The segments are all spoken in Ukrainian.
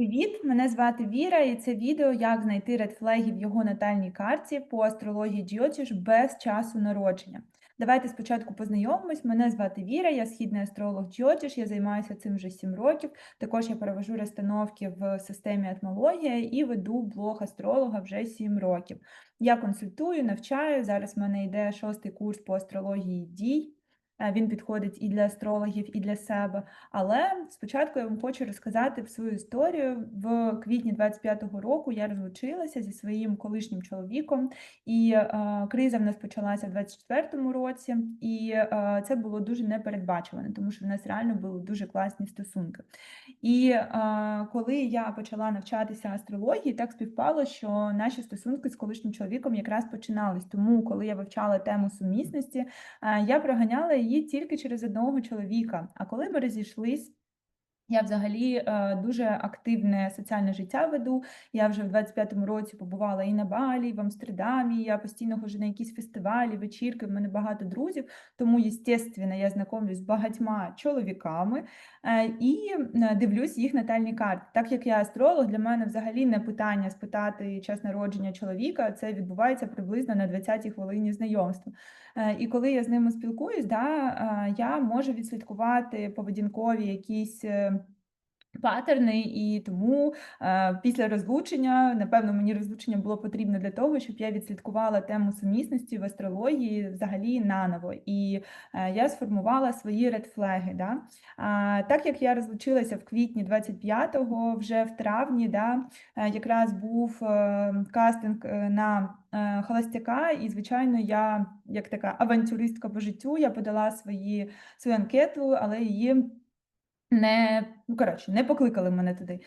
Привіт, мене звати Віра, і це відео, як знайти редфлеги в його натальній карті по астрології Джіотіш без часу народження. Давайте спочатку познайомимось. Мене звати Віра, я східний астролог Джіотіш, я займаюся цим вже 7 років. Також я перевожу розстановки в системі етмологія і веду блог астролога вже 7 років. Я консультую, навчаю. Зараз в мене йде шостий курс по астрології дій. Е, він підходить і для астрологів, і для себе. Але спочатку я вам хочу розказати свою історію. В квітні 25-го року я розлучилася зі своїм колишнім чоловіком, і е, криза в нас почалася в 24-му році, і е, це було дуже непередбачувано, тому що в нас реально були дуже класні стосунки. І е, коли я почала навчатися астрології, так співпало, що наші стосунки з колишнім чоловіком якраз починались. Тому, коли я вивчала тему сумісності, е, я проганяла її її тільки через одного чоловіка. А коли ми розійшлись, я взагалі е, дуже активне соціальне життя веду. Я вже в 25-му році побувала і на Балі, і в Амстердамі. Я постійно ходжу на якісь фестивалі, вечірки. В мене багато друзів. Тому, звісно, я знайомлюсь з багатьма чоловіками е, і е, дивлюсь їх натальні карти. Так як я астролог, для мене взагалі не питання спитати час народження чоловіка. Це відбувається приблизно на 20-й хвилині знайомства. І коли я з ними спілкуюсь, да, я можу відслідкувати поведінкові якісь патерни, і тому е, після розлучення, напевно, мені розлучення було потрібно для того, щоб я відслідкувала тему сумісності в астрології взагалі наново. І е, я сформувала свої редфлеги. Да? А, так як я розлучилася в квітні 25-го, вже в травні, да, е, якраз був е, кастинг е, на е, холостяка, і, звичайно, я, як така авантюристка по життю, я подала свої, свою анкету, але її. Не ну коротше, не покликали мене туди.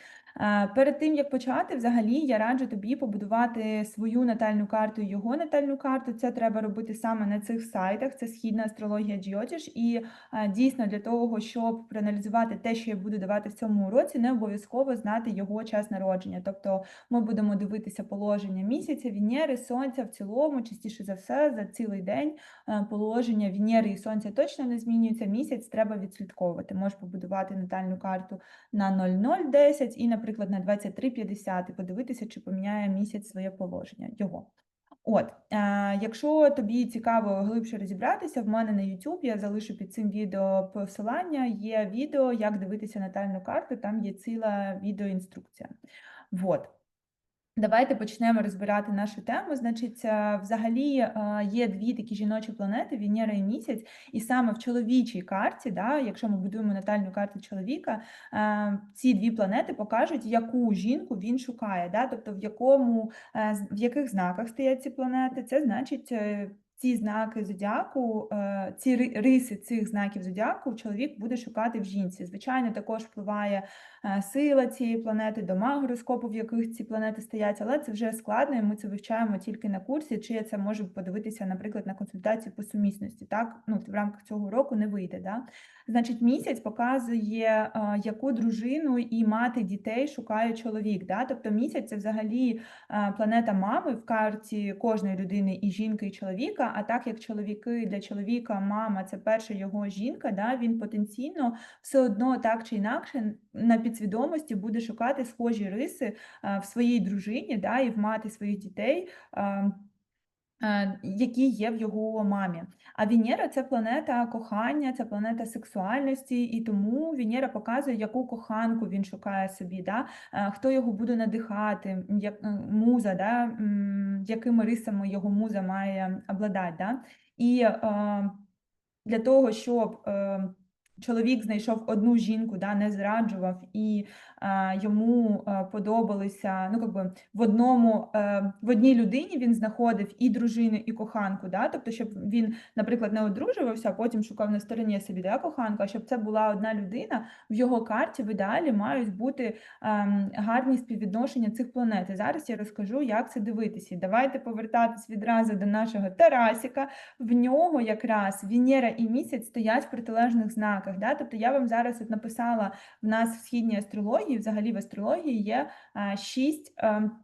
Перед тим як почати, взагалі я раджу тобі побудувати свою натальну карту і його натальну карту. Це треба робити саме на цих сайтах. Це східна астрологія Джіотіш. І дійсно для того, щоб проаналізувати те, що я буду давати в цьому уроці, не обов'язково знати його час народження. Тобто ми будемо дивитися положення місяця, Венери, Сонця в цілому, частіше за все, за цілий день положення Венери і Сонця точно не змінюється. Місяць треба відслідковувати. Можеш побудувати натальну карту на 0010 і на наприклад, на 23,50 і подивитися, чи поміняє місяць своє положення його. От, е, якщо тобі цікаво глибше розібратися, в мене на YouTube я залишу під цим відео посилання, є відео, як дивитися натальну карту, там є ціла відеоінструкція. Вот. Давайте почнемо розбирати нашу тему. Значить, е, взагалі е, є дві такі жіночі планети Венера і місяць, і саме в чоловічій карті, да, якщо ми будуємо натальну карту чоловіка, е, ці дві планети покажуть, яку жінку він шукає, да, тобто в якому в яких знаках стоять ці планети. Це значить ці знаки зодіаку, е, ці риси цих знаків зодіаку чоловік буде шукати в жінці. Звичайно, також впливає е, сила цієї планети, дома гороскопу, в яких ці планети стоять, але це вже складно, і ми це вивчаємо тільки на курсі, чи я це можу подивитися, наприклад, на консультації по сумісності. Так, ну в рамках цього року не вийде. Да? Значить, місяць показує, е, яку дружину і мати дітей шукає чоловік. Да? Тобто місяць це взагалі планета мами в карті кожної людини і жінки, і чоловіка. А так як чоловіки для чоловіка, мама це перша його жінка, да, він потенційно все одно так чи інакше на підсвідомості буде шукати схожі риси в своїй дружині, да, і в мати своїх дітей. Які є в його мамі. А Венера це планета кохання, це планета сексуальності, і тому Венера показує, яку коханку він шукає собі, да? хто його буде надихати, як муза, да? якими рисами його муза має обладати. Да? І е, для того, щоб е, чоловік знайшов одну жінку, да, не зраджував, і е, йому е, подобалися, ну якби в одному е, в одній людині він знаходив і дружину, і коханку. Да? Тобто, щоб він, наприклад, не одружувався, а потім шукав на стороні собі да, коханку, а щоб це була одна людина, в його карті в ідеалі мають бути е, гарні співвідношення цих планет. І Зараз я розкажу, як це дивитися. Давайте повертатись відразу до нашого Тарасіка. В нього якраз Венера і місяць стоять в протилежних знаках знаках. Да? Тобто я вам зараз от написала в нас в східній астрології, взагалі в астрології є шість. Ем, Е,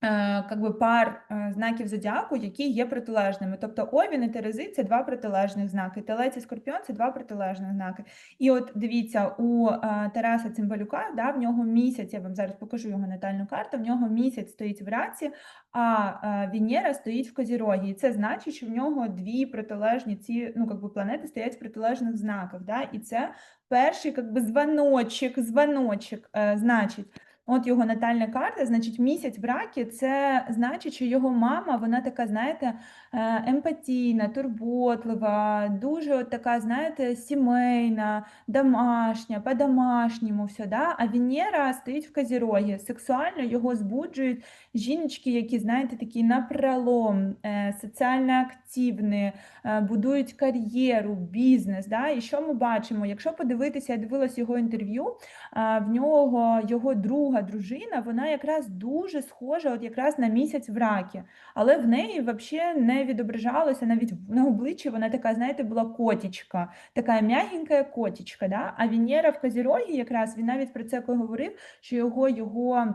как би пар е, знаків зодіаку, які є протилежними. Тобто Овін і Терези це два протилежних знаки. Телець і Скорпіон це два протилежних знаки. І от дивіться, у е, Тараса Цимбалюка, да, в нього місяць, я вам зараз покажу його натальну карту, в нього місяць стоїть в раці, а Венера стоїть в Козірогі. І це значить, що в нього дві протилежні ці ну, как би планети стоять в протилежних знаках. Да? І це перший как би, дзвоночок, дзвоночок, значить. От його натальна карта, значить, місяць в ракі, це значить, що його мама, вона така, знаєте, е, емпатійна, турботлива, дуже от така, знаєте, сімейна, домашня, по-домашньому все. Да? А Венера стоїть в Козірогі. Сексуально його збуджують жіночки, які, знаєте, такі напролом, е, соціально активні, е, будують кар'єру, бізнес. Да? І що ми бачимо? Якщо подивитися, я дивилась його інтерв'ю, в нього його друга друга дружина, вона якраз дуже схожа, от якраз на місяць в ракі, але в неї взагалі не відображалося навіть на обличчі вона така, знаєте, була котічка, така м'ягенька котічка. Да? А Венера в Козірогі якраз він навіть про це говорив, що його його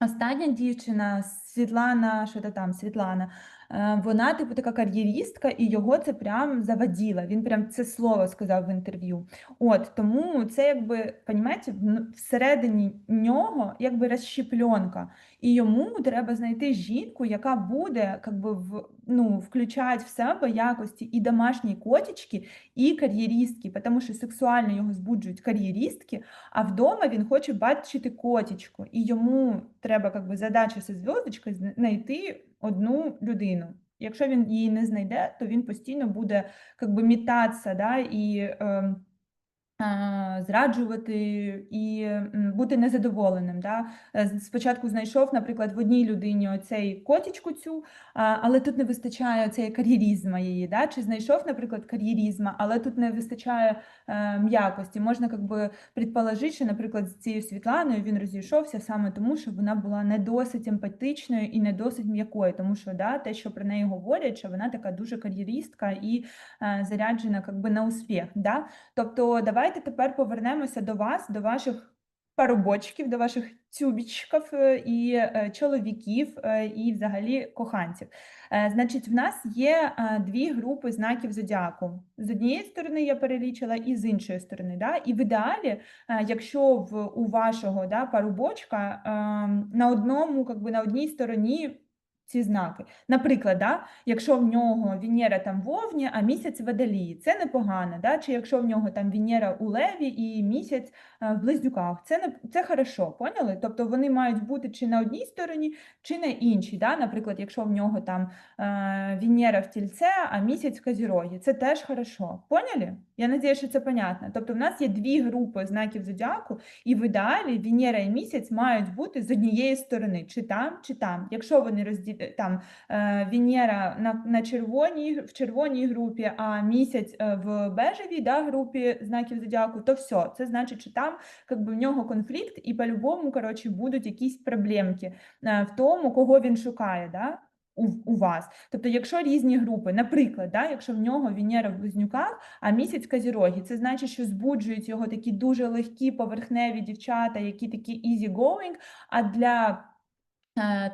остання дівчина Світлана, що там Світлана. Е, вона, типу, така кар'єристка, і його це прям заваділа. Він прям це слово сказав в інтерв'ю. От тому це якби понімаєте, всередині нього якби розщепленка. І йому треба знайти жінку, яка буде якби, в, ну, включати в себе якості і домашні котічки, і кар'єристки, тому що сексуально його збуджують кар'єристки, а вдома він хоче бачити котічку. І йому треба якби, задача зі зв'язочкою знайти одну людину. Якщо він її не знайде, то він постійно буде как би, мітатися да, і е, Зраджувати і бути незадоволеним. Да? Е, спочатку знайшов, наприклад, в одній людині оцей котічку цю, але тут не вистачає цієї кар'єрізма її. Да? Чи знайшов, наприклад, кар'єрізма, але тут не вистачає е, м'якості. Можна би, предположити, що, наприклад, з цією Світланою він розійшовся саме тому, що вона була не досить емпатичною і не досить м'якою, тому що да, те, що про неї говорять, що вона така дуже кар'єристка і е, заряджена би, на успіх. Да? Тобто, давайте давайте тепер повернемося до вас, до ваших парубочків, до ваших тюбічків е, і е, чоловіків, е, і взагалі коханців. Значить, в нас є дві групи знаків зодіаку. З однієї сторони я перелічила, і з іншої сторони. Да? І в ідеалі, якщо в у вашого да, парубочка ем, на одному, якби на одній стороні ці знаки. Наприклад, да, якщо в нього Венера там в Овні, а місяць в Водолії, це непогано. Да? Чи якщо в нього там Венера у Леві і місяць е, в Близнюках, це не це хорошо, поняли? Тобто вони мають бути чи на одній стороні, чи на іншій. Да? Наприклад, якщо в нього там е, Венера в тільце, а місяць в Козірогі, це теж хорошо. Поняли? Я надію, що це понятно. Тобто, в нас є дві групи знаків зодіаку, і в ідеалі Венера і місяць мають бути з однієї сторони, чи там, чи там. Якщо вони розділяють там е, Венера на на червоній в червоній групі, а місяць е, в бежевій да, групі знаків зодіаку, то все. Це значить, що там как би, в нього конфлікт, і по-любому коротше, будуть якісь проблемки е, в тому, кого він шукає. Да? У у вас. Тобто, якщо різні групи, наприклад, да, якщо в нього Венера в близнюках, а місяць Казірогі, це значить, що збуджують його такі дуже легкі поверхневі дівчата, які такі easy going, а для Е,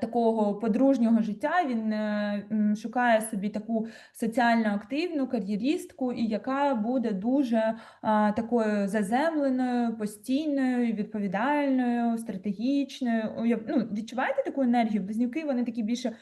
такого подружнього життя він е, шукає собі таку соціально активну кар'єристку, і яка буде дуже такою заземленою, постійною, відповідальною, стратегічною. Ну, Відчуваєте таку енергію? Близнюки вони такі більше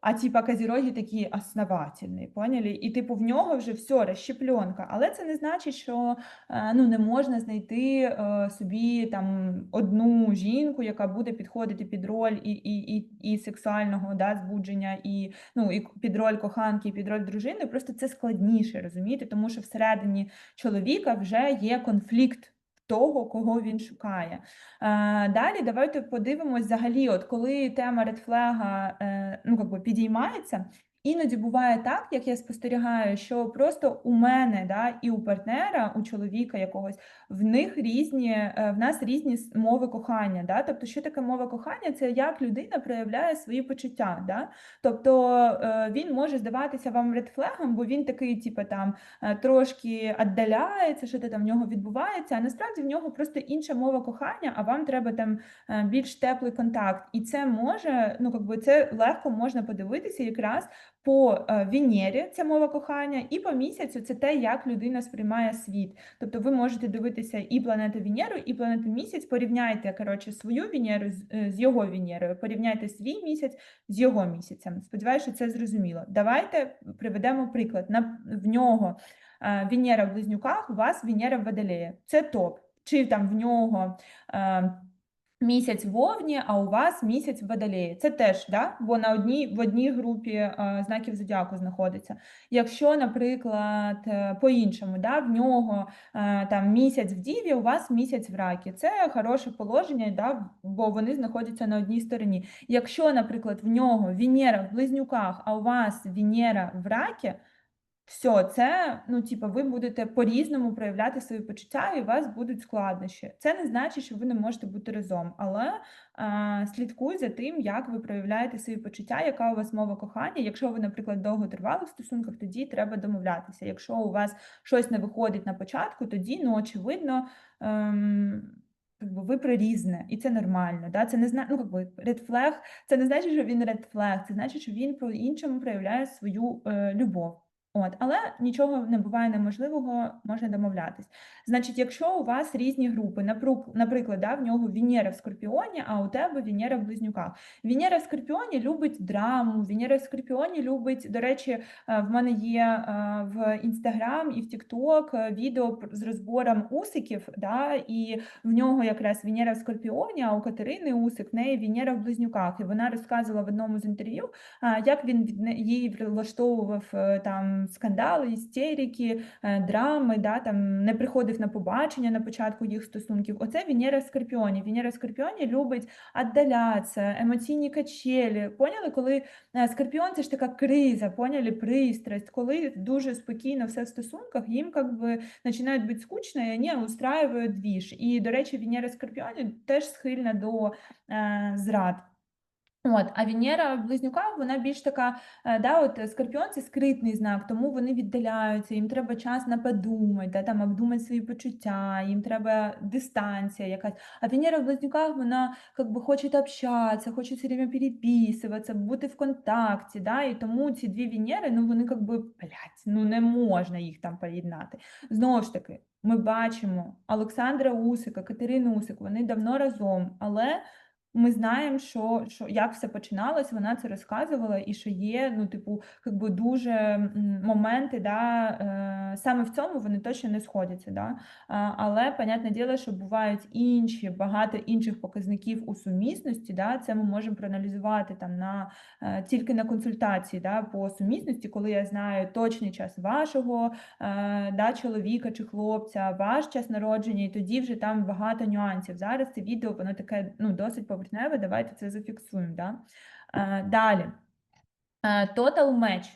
а типа Казірогі такі основательні, поняли? І типу в нього вже все, розщепленка. Але це не значить, що е, ну, не можна знайти собі там одну жінку, яка буде підходити під роль роль і і, і, і сексуального да, збудження, і ну, і під роль коханки, і під роль дружини, просто це складніше, розумієте, тому що всередині чоловіка вже є конфлікт. Того, кого він шукає. Далі давайте подивимось взагалі, от коли тема редфлега ну, підіймається, Іноді буває так, як я спостерігаю, що просто у мене да, і у партнера, у чоловіка якогось, в них різні, е, в нас різні мови кохання. Да? Тобто, що таке мова кохання? Це як людина проявляє свої почуття. Да? Тобто е, він може здаватися вам редфлегом, бо він такий, типу, там е, трошки віддаляється, що там в нього відбувається, а насправді в нього просто інша мова кохання, а вам треба там більш теплий контакт. І це може, ну якби це легко можна подивитися якраз по е, Венері, ця мова кохання, і по місяцю це те, як людина сприймає світ. Тобто ви можете дивитися і планету Венеру, і планету місяць. Порівняйте коротше свою Венеру з, е, його Венерою, порівняйте свій місяць з його місяцем. Сподіваюся, що це зрозуміло. Давайте приведемо приклад. На в нього е, Венера в близнюках, у вас Венера в Водолеї. Це топ. Чи там в нього. Місяць в Овні, а у вас місяць в Водолеї. Це теж, да? бо на одній, в одній групі е, знаків зодіаку знаходиться. Якщо, наприклад, е, по-іншому, да, в нього е, там місяць в Діві, у вас місяць в ракі. Це хороше положення, да, бо вони знаходяться на одній стороні. Якщо, наприклад, в нього Венера в близнюках, а у вас Венера в ракі, все, це, ну, типу, ви будете по-різному проявляти свої почуття, і у вас будуть складнощі. Це не значить, що ви не можете бути разом, але а, слідкуй за тим, як ви проявляєте свої почуття, яка у вас мова кохання. Якщо ви, наприклад, довго тривали в стосунках, тоді треба домовлятися. Якщо у вас щось не виходить на початку, тоді, ну, очевидно. Ем... Ви прирізне, і це нормально. Да? Це не зна... ну, якби, flag, це не значить, що він flag, це значить, що він по іншому проявляє свою е, любов. От, але нічого не буває неможливого, можна домовлятись. Значить, якщо у вас різні групи, наприклад, да, в нього Венера в Скорпіоні, а у тебе Венера в Близнюках. Венера в Скорпіоні любить драму, Венера в Скорпіоні любить, до речі, е, в мене є е, в Інстаграм і в Тікток відео пр- з розбором усиків, да, і в нього якраз Венера в Скорпіоні, а у Катерини Усик, в неї Венера в Близнюках. І вона розказувала в одному з інтерв'ю, як він їй влаштовував е, скандали, істерики, е, драми, да, там не приходив на побачення на початку їх стосунків. Оце Венера в Скорпіоні. Венера в Скорпіоні любить віддалятися, емоційні качелі. Поняли, коли е, Скорпіон це ж така криза, поняли, пристрасть, коли дуже спокійно все в стосунках, їм как би починають бути скучно, і вони устраюють двіж. І, до речі, Венера в Скорпіоні теж схильна до е, зрад. От, а Венера в близнюках вона більш така, е, да, от Скорпіон це скритний знак, тому вони віддаляються, їм треба час на подумати, да, там обдумати свої почуття, їм треба дистанція якась. А Венера в близнюках вона как би хоче общатися, хоче все время переписуватися, бути в контакті, да, і тому ці дві Венери, ну вони как би, блядь, ну не можна їх там поєднати. Знову ж таки, ми бачимо Олександра Усика, Катерину Усик, вони давно разом, але ми знаємо, що, що як все починалось, вона це розказувала, і що є, ну, типу, как би дуже моменти, да, е, саме в цьому вони точно не сходяться. Да? Але, понятне діло, що бувають інші, багато інших показників у сумісності. Да? Це ми можемо проаналізувати там на е, тільки на консультації да, по сумісності, коли я знаю точний час вашого е, да, чоловіка чи хлопця, ваш час народження, і тоді вже там багато нюансів. Зараз це відео воно таке ну, досить поверхневе, давайте це зафіксуємо. Да? Е, Далі. тотал Total match.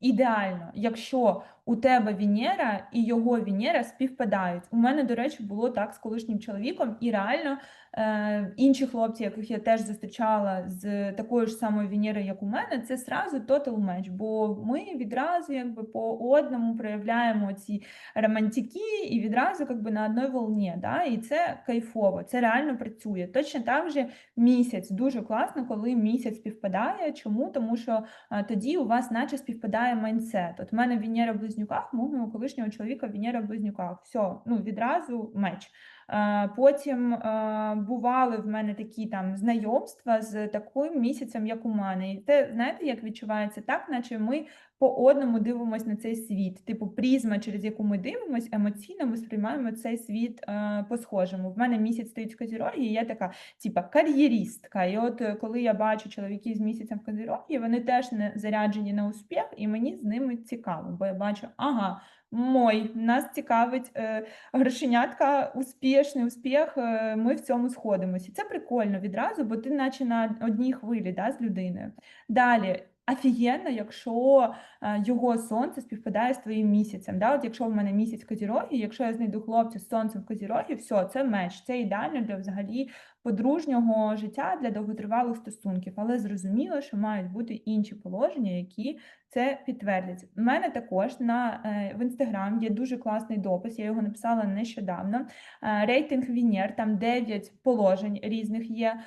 Ідеально, якщо у тебе Венера і його Венера співпадають. У мене, до речі, було так з колишнім чоловіком, і реально е, інші хлопці, яких я теж зустрічала з такою ж самою Венерою, як у мене, це сразу total match, бо ми відразу якби по одному проявляємо ці романтики і відразу якби на одній волні. Да? І це кайфово, це реально працює. Точно так же місяць дуже класно, коли місяць співпадає. Чому? Тому що тоді у вас наче співпадає майндсет. От в мене Венера в близнюках, мого колишнього чоловіка Венера в близнюках. Все, ну відразу меч. Е, Потім е, бували в мене такі там знайомства з таким місяцем, як у мене. І це знаєте, як відчувається так, наче ми по одному дивимося на цей світ. Типу, призма, через яку ми дивимося, емоційно ми сприймаємо цей світ е, по-схожому. В мене місяць стоїть в Козірогі, і я така, типа, кар'єристка. І от коли я бачу чоловіків з місяцем в Козірогі, вони теж не заряджені на успіх, і мені з ними цікаво, бо я бачу, ага. Мой, нас цікавить е, грошенятка, успішний успіх, е, ми в цьому сходимося. Це прикольно відразу, бо ти наче на одній хвилі да, з людиною. Далі, офігенно, якщо е, його сонце співпадає з твоїм місяцем. Да? От якщо в мене місяць Козіроги, якщо я знайду хлопця з сонцем в Козірогі, все, це меч, це ідеально для взагалі подружнього життя для довготривалих стосунків. Але зрозуміло, що мають бути інші положення, які це підтвердять. У мене також на е, в інстаграм є дуже класний допис. Я його написала нещодавно. Е, рейтинг Вінєр, там 9 положень різних є,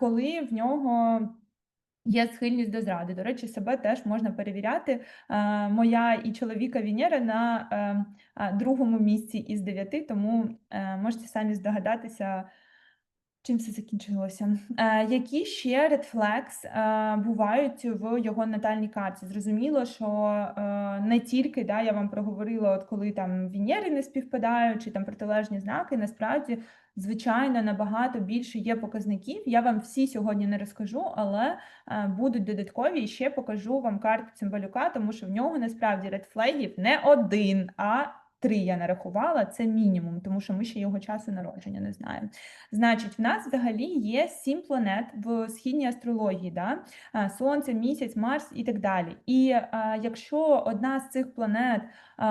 коли в нього. Є схильність до зради. До речі, себе теж можна перевіряти. Е, моя і чоловіка Венера на е, е, другому місці із дев'яти, тому можете самі здогадатися, чим все закінчилося. Які ще е, бувають в його натальній карті? Зрозуміло, що не тільки да, я вам проговорила, от коли там Венери не співпадають, чи там протилежні знаки, насправді звичайно, набагато більше є показників. Я вам всі сьогодні не розкажу, але е, будуть додаткові і ще покажу вам карту Цимбалюка, тому що в нього насправді редфлегів не один, а Три я нарахувала, це мінімум, тому що ми ще його часу народження не знаємо. Значить, в нас взагалі є сім планет в східній астрології: да? Сонце, місяць, Марс і так далі. І а, якщо одна з цих планет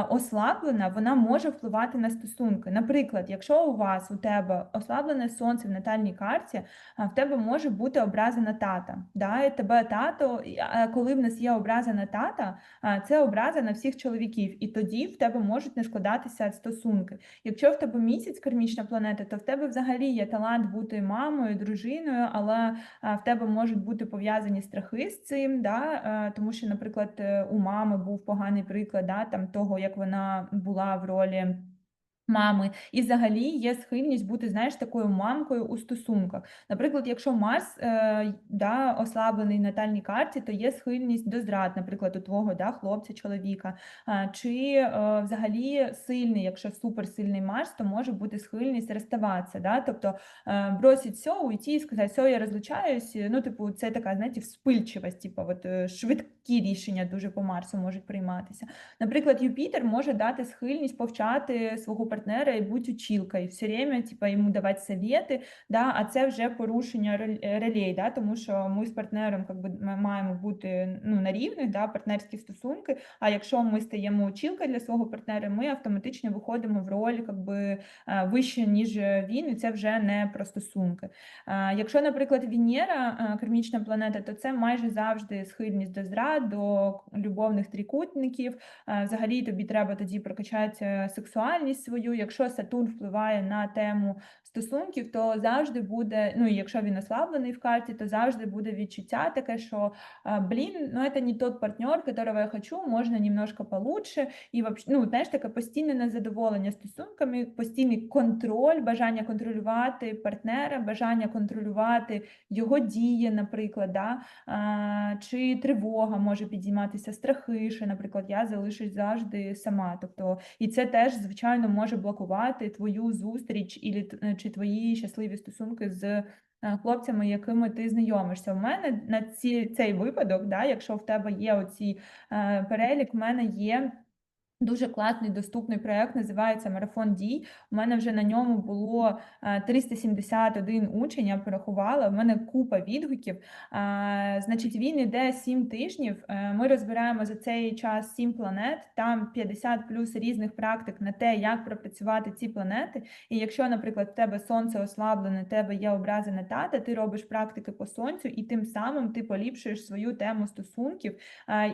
ослаблена, вона може впливати на стосунки. Наприклад, якщо у вас у тебе ослаблене сонце в натальній карті, в тебе може бути образа на тата. Да? І тебе тато, коли в нас є образа на тата, це образа на всіх чоловіків, і тоді в тебе можуть не складатися стосунки. Якщо в тебе місяць кармічна планета, то в тебе взагалі є талант бути мамою, дружиною, але в тебе можуть бути пов'язані страхи з цим, да? тому що, наприклад, е, у мами був поганий приклад да, там того як вона була в ролі мами, і взагалі є схильність бути, знаєш, такою мамкою у стосунках. Наприклад, якщо Марс е, да, ослаблений в натальній карті, то є схильність до зрад, наприклад, у твого да, хлопця, чоловіка. Е, чи е, взагалі сильний, якщо суперсильний Марс, то може бути схильність розставатися. Да? Тобто е, бросить все, уйти і сказати, все, я розлучаюсь. Ну, типу, це така, знаєте, вспильчивість, типу, от, е, швидкі рішення дуже по Марсу можуть прийматися. Наприклад, Юпітер може дати схильність повчати свого партнера партнера і будь училкою, все время типа, йому давати совєти, да, а це вже порушення ролей, да, тому що ми з партнером как би, ми маємо бути ну, на рівних да, партнерські стосунки. А якщо ми стаємо училкою для свого партнера, ми автоматично виходимо в роль как би, вище, ніж він, і це вже не про стосунки. Якщо, наприклад, Венера, кармічна планета, то це майже завжди схильність до зрад, до любовних трикутників. Взагалі тобі треба тоді прокачати сексуальність свою якщо Сатурн впливає на тему стосунків, то завжди буде, ну і якщо він ослаблений в карті, то завжди буде відчуття таке, що блін, ну це не тот партнер, которого я хочу, можна немножко получше. І ну, знаєш, таке постійне незадоволення стосунками, постійний контроль, бажання контролювати партнера, бажання контролювати його дії, наприклад, да? а, чи тривога може підійматися, страхи, що, наприклад, я залишусь завжди сама. Тобто, і це теж, звичайно, може блокувати твою зустріч чи твої щасливі стосунки з е, хлопцями, якими ти знайомишся. У мене на ці, цей випадок, да, якщо в тебе є оці е, перелік, в мене є. Дуже класний доступний проєкт, називається Марафон дій. У мене вже на ньому було 371 е, учень, я порахувала. У мене купа відгуків. Значить, він іде 7 тижнів. Е, ми розбираємо за цей час 7 планет, там 50 плюс різних практик на те, як пропрацювати ці планети. І якщо, наприклад, в тебе сонце ослаблене, в тебе є образи на тата, ти робиш практики по сонцю, і тим самим ти поліпшуєш свою тему стосунків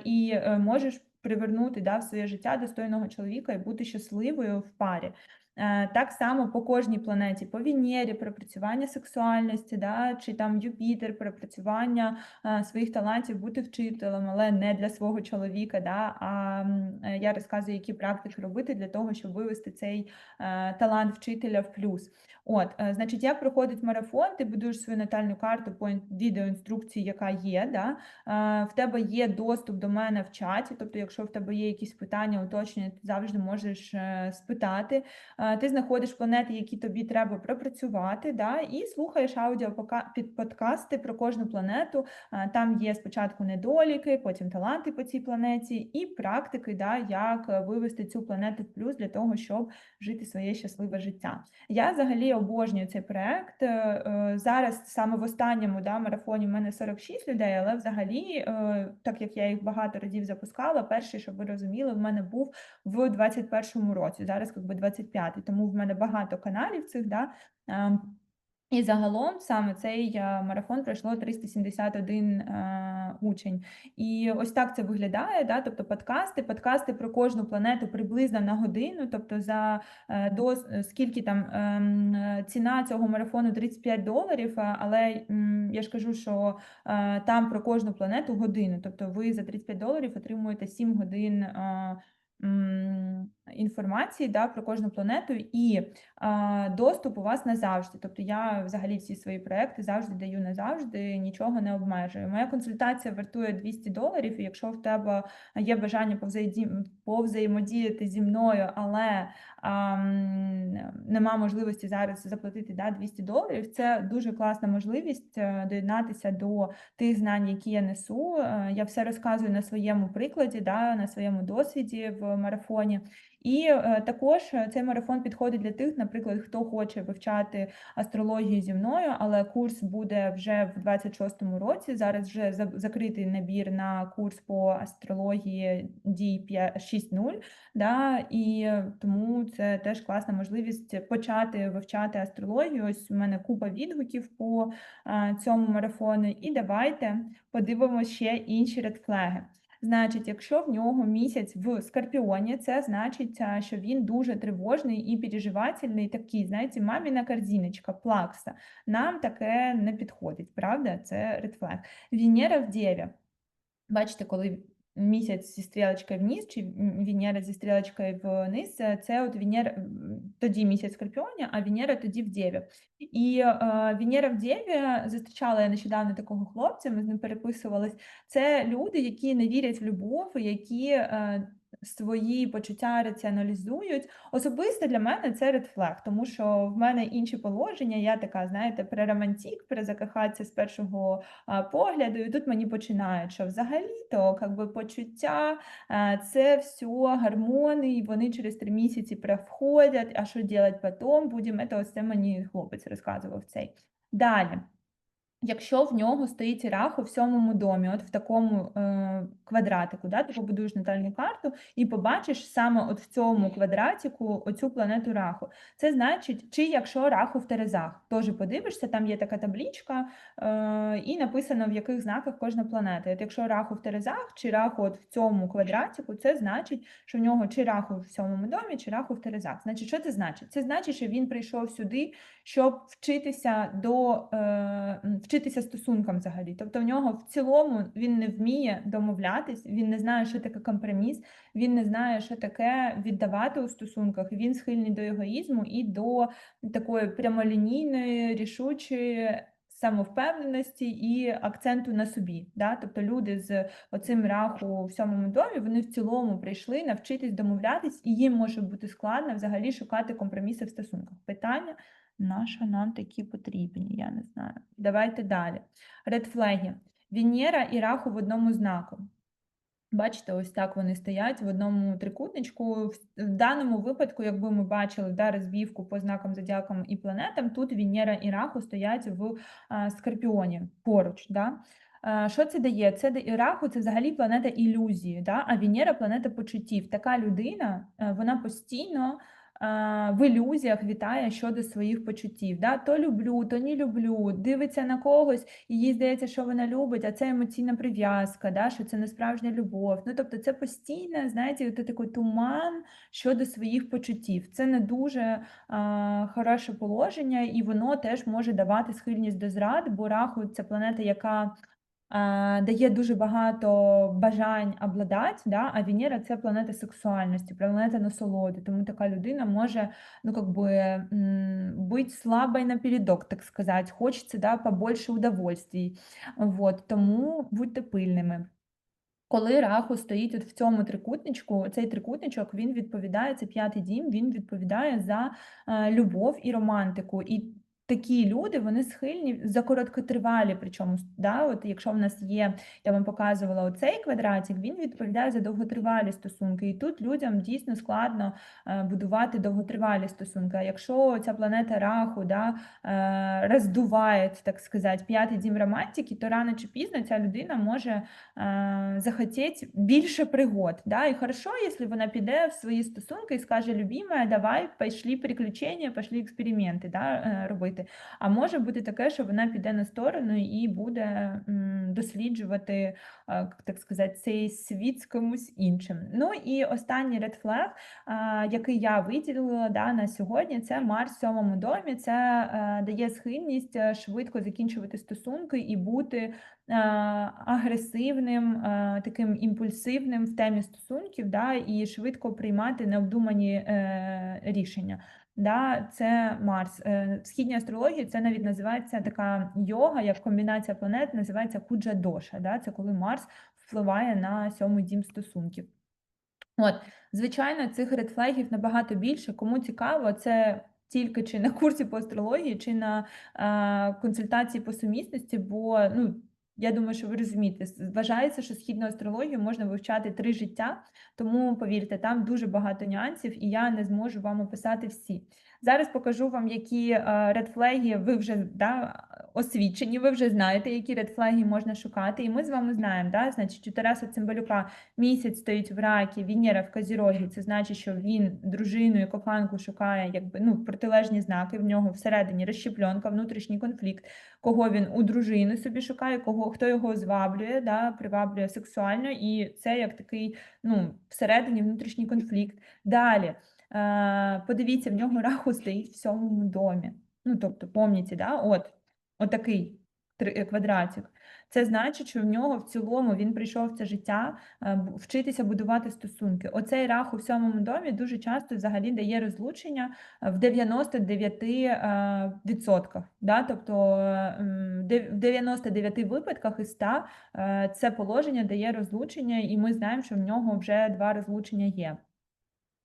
і е, можеш привернути да, в своє життя достойного чоловіка і бути щасливою в парі. Е, так само по кожній планеті, по Венері, пропрацювання сексуальності, да, чи там Юпітер, пропрацювання е, своїх талантів, бути вчителем, але не для свого чоловіка. Да, А е, я розказую, які практики робити для того, щоб вивести цей талант вчителя в плюс. От, значить, як проходить марафон, ти будуєш свою натальну карту по відеоінструкції, яка є. Да? В тебе є доступ до мене в чаті, тобто, якщо в тебе є якісь питання, уточнення, ти завжди можеш спитати. Е, ти знаходиш планети, які тобі треба пропрацювати, да, і слухаєш аудіо під подкасти про кожну планету. Е, там є спочатку недоліки, потім таланти по цій планеті, і практики, да, як вивести цю планету в плюс для того, щоб жити своє щасливе життя. Я взагалі обожнюю цей проект. Е, зараз саме в останньому да, марафоні в мене 46 людей, але взагалі, так як я їх багато разів запускала, перший, щоб ви розуміли, в мене був в 21-му році. Зараз якби 25-й, тому в мене багато каналів цих. да, і загалом саме цей е, марафон пройшло 371 е, учень. І ось так це виглядає. Да? Тобто подкасти, подкасти про кожну планету приблизно на годину. Тобто, за е, до скільки там е, ціна цього марафону 35 доларів. Але е, я ж кажу, що е, там про кожну планету годину. Тобто, ви за 35 доларів отримуєте 7 годин. Е, інформації да, про кожну планету і а, доступ у вас назавжди. Тобто я взагалі всі свої проекти завжди даю назавжди, нічого не обмежую. Моя консультація вартує 200 доларів, і якщо в тебе є бажання повзаємодіяти зі мною, але а, нема можливості зараз заплатити да, 200 доларів, це дуже класна можливість е, доєднатися до тих знань, які я несу. Е, я все розказую на своєму прикладі, да, на своєму досвіді в марафоні. І е, також е, цей марафон підходить для тих, наприклад, хто хоче вивчати астрологію зі мною, але курс буде вже в 26-му році. Зараз вже закритий набір на курс по астрології дій 6.0, да, і тому це теж класна можливість почати вивчати астрологію. Ось у мене купа відгуків по е, цьому марафону. І давайте подивимося ще інші редфлеги. Значить, якщо в нього місяць в Скорпіоні, це значить, що він дуже тривожний і переживательний, такий, знаєте, маміна корзиночка, плакса. Нам таке не підходить, правда? Це редфлег. Венера в Дєві. Бачите, коли місяць зі стрілочкою вниз, чи Венера зі стрілочкою вниз, це от Венера, тоді місяць Скорпіоні, а Венера тоді в Дєві. І е, Венера в Дєві зустрічала я нещодавно такого хлопця, ми з ним переписувались. Це люди, які не вірять в любов, які е, свої почуття раціоналізують. Особисто для мене це редфлег, тому що в мене інші положення. Я така, знаєте, преромантік, перезакохатися з першого погляду. І тут мені починають, що взагалі-то якби, почуття це все гормони, і вони через три місяці проходять. А що робити потім? Будемо це мені хлопець розказував цей. Далі. Якщо в нього стоїть раху в сьомому домі, от в такому е, квадратику, да, ти побудуєш натальну карту і побачиш саме от в цьому квадратику оцю планету раху. Це значить, чи якщо раху в Терезах, теж подивишся, там є така таблічка, е, і написано, в яких знаках кожна планета. От Якщо раху в Терезах, чи раху от в цьому квадратику, це значить, що в нього чи раху в сьомому домі, чи раху в Терезах. Значить, що це значить? Це значить, що він прийшов сюди, щоб вчитися до. Е, вчитися стосункам взагалі. Тобто в нього в цілому він не вміє домовлятись, він не знає, що таке компроміс, він не знає, що таке віддавати у стосунках. Він схильний до егоїзму і до такої прямолінійної, рішучої. Самовпевненості і акценту на собі. Да? Тобто люди з оцим раху в сьомому домі вони в цілому прийшли навчитись домовлятись, і їм може бути складно взагалі шукати компроміси в стосунках. Питання Нащо нам такі потрібні? Я не знаю. Давайте далі. Редфлеги. Венера і раху в одному знаку. Бачите, ось так вони стоять в одному трикутничку. В даному випадку, якби ми бачили да, розбівку по знакам зодіакам і планетам, тут Венера і Раху стоять в а, Скорпіоні поруч. Да? А, що це дає? Це Раху це взагалі планета ілюзії, да? а Венера планета почуттів. Така людина, вона постійно в ілюзіях вітає щодо своїх почуттів. Да? То люблю, то не люблю, дивиться на когось, і їй здається, що вона любить, а це емоційна прив'язка, да? що це не справжня любов. Ну, Тобто це постійно, знаєте, такий туман щодо своїх почуттів. Це не дуже а, хороше положення, і воно теж може давати схильність до зрад, бо раху це планета, яка дає дуже багато бажань обладати, да? а Венера це планета сексуальності, планета насолоди. Тому така людина може ну, как бы, бути слабою напередок, так сказати. Хочеться да, побольше удовольствий. Вот. Тому будьте пильними. Коли Раху стоїть от в цьому трикутничку, цей трикутничок він відповідає, це п'ятий дім, він відповідає за е, любов і романтику. І такі люди вони схильні за короткотривалі. Причому да, от якщо в нас є, я вам показувала оцей квадратик, він відповідає за довготривалі стосунки. І тут людям дійсно складно е, будувати довготривалі стосунки. А якщо ця планета Раху да, е, роздуває, так сказати, п'ятий дім романтики, то рано чи пізно ця людина може захотеть більше пригод. Да? І хорошо, якщо вона піде в свої стосунки і скаже, любимая, давай пішли приключення, пішли експерименти да, е, робити. А може бути таке, що вона піде на сторону і буде досліджувати, е, так сказати, цей світ з комусь іншим. Ну і останній red flag, який я виділила да, на сьогодні, це Марс в сьомому домі. Це е, дає схильність швидко закінчувати стосунки і бути агресивним, таким імпульсивним в темі стосунків, да, і швидко приймати необдумані е, рішення. Да, Це Марс. Е, в східній астрології це навіть називається така йога, як комбінація планет, називається куджа доша. Да? Це коли Марс впливає на сьомий дім стосунків. От, Звичайно, цих редфлегів набагато більше. Кому цікаво, це тільки чи на курсі по астрології, чи на е, консультації по сумісності, бо ну. Я думаю, що ви розумієте, вважається, що східну астрологію можна вивчати три життя, тому повірте, там дуже багато нюансів, і я не зможу вам описати всі. Зараз покажу вам, які редфлеги ви вже да, освічені, ви вже знаєте, які редфлеги можна шукати. І ми з вами знаємо, да, значить, у Тараса Цимбалюка місяць стоїть в ракі, Венера в Козірогі, це значить, що він дружину і коханку шукає якби ну, протилежні знаки. В нього всередині розщепленка, внутрішній конфлікт, кого він у дружини собі шукає, кого хто його зваблює, да, приваблює сексуально, і це як такий ну, всередині внутрішній конфлікт. Далі. Е, подивіться, в нього раху стоїть в сьомому домі. Ну, тобто, пам'ятаєте, да? от, отакий е, квадратик. Це значить, що в нього в цілому він прийшов в це життя е, вчитися будувати стосунки. Оцей рах у сьомому домі дуже часто взагалі дає розлучення в 99%. Да? Тобто в 99 випадках із 100 це положення дає розлучення, і ми знаємо, що в нього вже два розлучення є.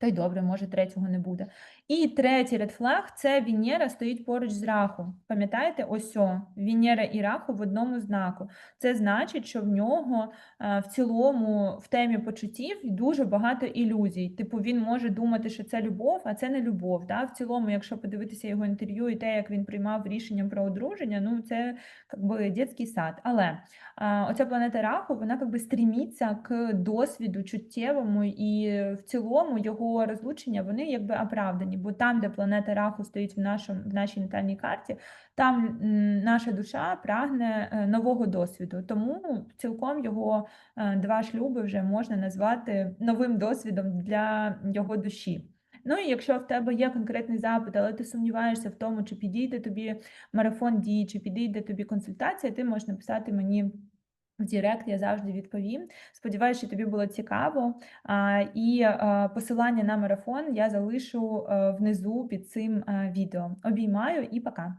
Та й добре, може, третього не буде. І третій редфлаг це Венера стоїть поруч з рахом. Пам'ятаєте, ось о, Венера і раху в одному знаку. Це значить, що в нього е, в цілому в темі почуттів дуже багато ілюзій. Типу, він може думати, що це любов, а це не любов. Да? В цілому, якщо подивитися його інтерв'ю і те, як він приймав рішення про одруження, ну це якби дитячий сад. Але а, оця планета раху, вона якби стріміться к досвіду чуттєвому, і в цілому його розлучення вони якби оправдані бо там, де планета Раху стоїть в нашому, в нашій натальній карті, там наша душа прагне е, нового досвіду. Тому цілком його е, два шлюби вже можна назвати новим досвідом для його душі. Ну і якщо в тебе є конкретний запит, але ти сумніваєшся в тому, чи підійде тобі марафон дій, чи підійде тобі консультація, ти можеш написати мені. В Дірект я завжди відповім. Сподіваюся, що тобі було цікаво. І посилання на марафон я залишу е, внизу під цим е, відео. Обіймаю і пока.